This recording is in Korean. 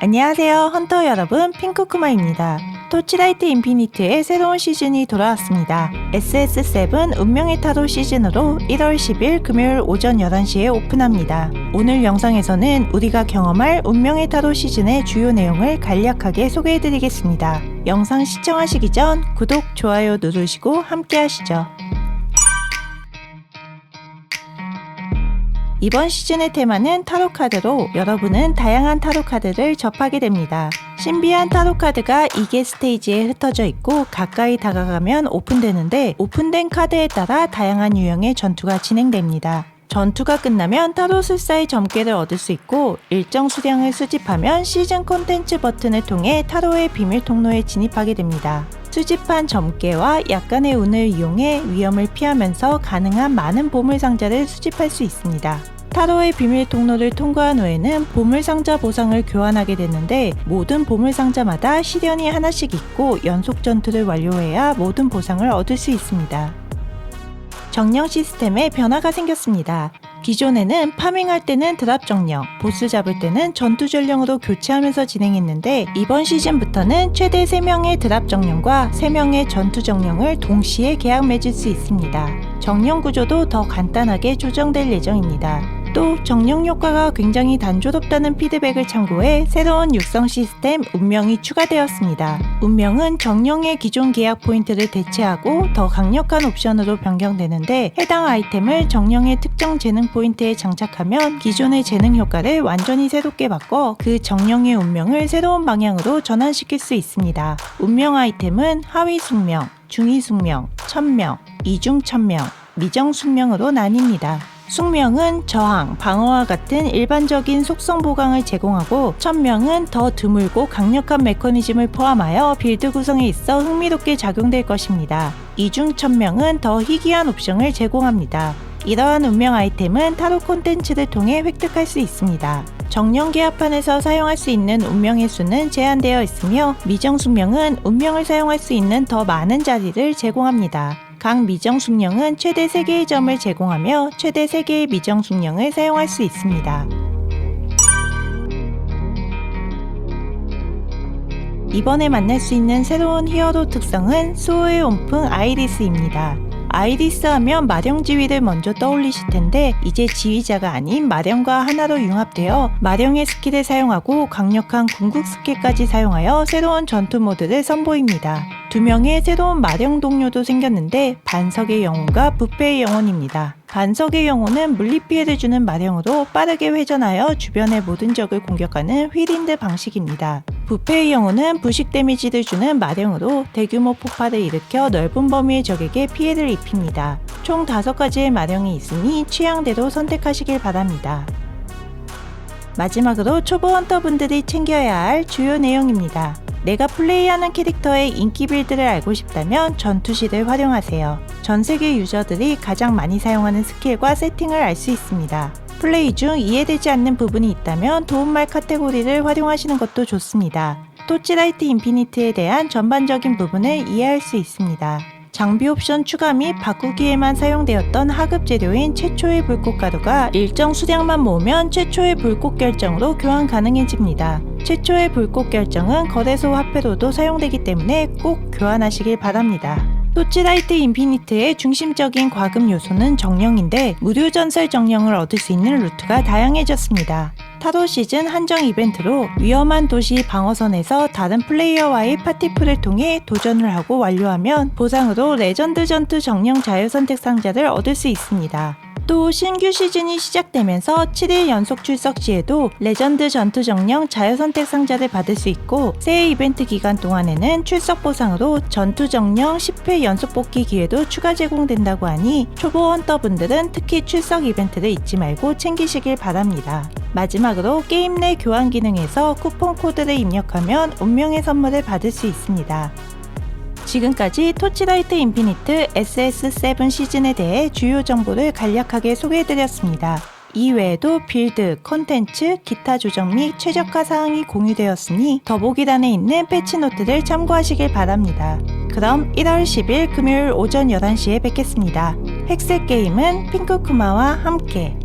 안녕하세요 헌터 여러분. 핑크쿠마입니다. 토치라이트 인피니트의 새로운 시즌이 돌아왔습니다. SS7 운명의 타로 시즌으로 1월 10일 금요일 오전 11시에 오픈합니다. 오늘 영상에서는 우리가 경험할 운명의 타로 시즌의 주요 내용을 간략하게 소개해드리겠습니다. 영상 시청하시기 전 구독, 좋아요 누르시고 함께 하시죠 이번 시즌의 테마는 타로 카드로 여러분은 다양한 타로 카드를 접하게 됩니다. 신비한 타로 카드가 2개 스테이지에 흩어져 있고 가까이 다가가면 오픈되는데 오픈된 카드에 따라 다양한 유형의 전투가 진행됩니다. 전투가 끝나면 타로 술사의 점괘를 얻을 수 있고 일정 수량을 수집하면 시즌 콘텐츠 버튼을 통해 타로의 비밀 통로에 진입하게 됩니다. 수집한 점괘와 약간의 운을 이용해 위험을 피하면서 가능한 많은 보물 상자를 수집할 수 있습니다. 타로의 비밀 통로를 통과한 후에는 보물상자 보상을 교환하게 되는데 모든 보물상자마다 시련이 하나씩 있고 연속 전투를 완료해야 모든 보상을 얻을 수 있습니다. 정령 시스템에 변화가 생겼습니다. 기존에는 파밍할 때는 드랍 정령, 보스 잡을 때는 전투 전령으로 교체하면서 진행했는데 이번 시즌부터는 최대 3명의 드랍 정령과 3명의 전투 정령을 동시에 계약 맺을 수 있습니다. 정령 구조도 더 간단하게 조정될 예정입니다. 또 정령 효과가 굉장히 단조롭다는 피드백을 참고해 새로운 육성 시스템 운명이 추가되었습니다. 운명은 정령의 기존 계약 포인트를 대체하고 더 강력한 옵션으로 변경되는데 해당 아이템을 정령의 특정 재능 포인트에 장착하면 기존의 재능 효과를 완전히 새롭게 바꿔 그 정령의 운명을 새로운 방향으로 전환시킬 수 있습니다. 운명 아이템은 하위 숙명, 중위 숙명, 천명, 이중 천명, 미정 숙명으로 나뉩니다. 숙명은 저항, 방어와 같은 일반적인 속성 보강을 제공하고 천명은 더 드물고 강력한 메커니즘을 포함하여 빌드 구성에 있어 흥미롭게 작용될 것입니다. 이중 천명은 더 희귀한 옵션을 제공합니다. 이러한 운명 아이템은 타로 콘텐츠를 통해 획득할 수 있습니다. 정령 계합판에서 사용할 수 있는 운명의 수는 제한되어 있으며 미정 숙명은 운명을 사용할 수 있는 더 많은 자리를 제공합니다. 각 미정 숙령은 최대 3개의 점을 제공하며 최대 3개의 미정 숙령을 사용할 수 있습니다. 이번에 만날 수 있는 새로운 히어로 특성은 수호의 온풍 아이리스입니다. 아이리스 하면 마령 지위를 먼저 떠올리실 텐데 이제 지휘자가 아닌 마령과 하나로 융합되어 마령의 스킬을 사용하고 강력한 궁극 스킬까지 사용하여 새로운 전투 모드를 선보입니다. 두 명의 새로운 마령 동료도 생겼는데 반석의 영혼과 부패의 영혼입니다. 반석의 영혼은 물리 피해를 주는 마령으로 빠르게 회전하여 주변의 모든 적을 공격하는 휘린드 방식입니다. 부패의 영혼은 부식 데미지를 주는 마령으로 대규모 폭발을 일으켜 넓은 범위의 적에게 피해를 입힙니다. 총 5가지의 마령이 있으니 취향대로 선택하시길 바랍니다. 마지막으로 초보 헌터분들이 챙겨야 할 주요 내용입니다. 내가 플레이하는 캐릭터의 인기 빌드를 알고 싶다면 전투시를 활용하세요. 전 세계 유저들이 가장 많이 사용하는 스킬과 세팅을 알 수 있습니다. 플레이 중 이해되지 않는 부분이 있다면 도움말 카테고리를 활용하시는 것도 좋습니다. 토치라이트 인피니트에 대한 전반적인 부분을 이해할 수 있습니다. 장비 옵션 추가 및 바꾸기에만 사용되었던 하급 재료인 최초의 불꽃 가루가 일정 수량만 모으면 최초의 불꽃 결정으로 교환 가능해집니다. 최초의 불꽃 결정은 거래소 화폐로도 사용되기 때문에 꼭 교환하시길 바랍니다. 토치라이트 인피니트의 중심적인 과금 요소는 정령인데 무료 전설 정령을 얻을 수 있는 루트가 다양해졌습니다. 타로 시즌 한정 이벤트로 위험한 도시 방어선에서 다른 플레이어와의 파티풀을 통해 도전을 하고 완료하면 보상으로 레전드 전투 정령 자유 선택 상자를 얻을 수 있습니다. 또 신규 시즌이 시작되면서 7일 연속 출석 시에도 레전드 전투 정령 자유선택 상자를 받을 수 있고 새해 이벤트 기간 동안에는 출석 보상으로 전투 정령 10회 연속 뽑기 기회도 추가 제공된다고 하니 초보 헌터분들은 특히 출석 이벤트를 잊지 말고 챙기시길 바랍니다. 마지막으로 게임 내 교환 기능에서 쿠폰 코드를 입력하면 운명의 선물을 받을 수 있습니다. 지금까지 토치라이트 인피니트 SS7 시즌에 대해 주요 정보를 간략하게 소개해드렸습니다. 이외에도 빌드, 컨텐츠, 기타 조정 및 최적화 사항이 공유되었으니 더보기란에 있는 패치노트를 참고하시길 바랍니다. 그럼 1월 10일 금요일 오전 11시에 뵙겠습니다. 핵색 게임은 핑크쿠마와 함께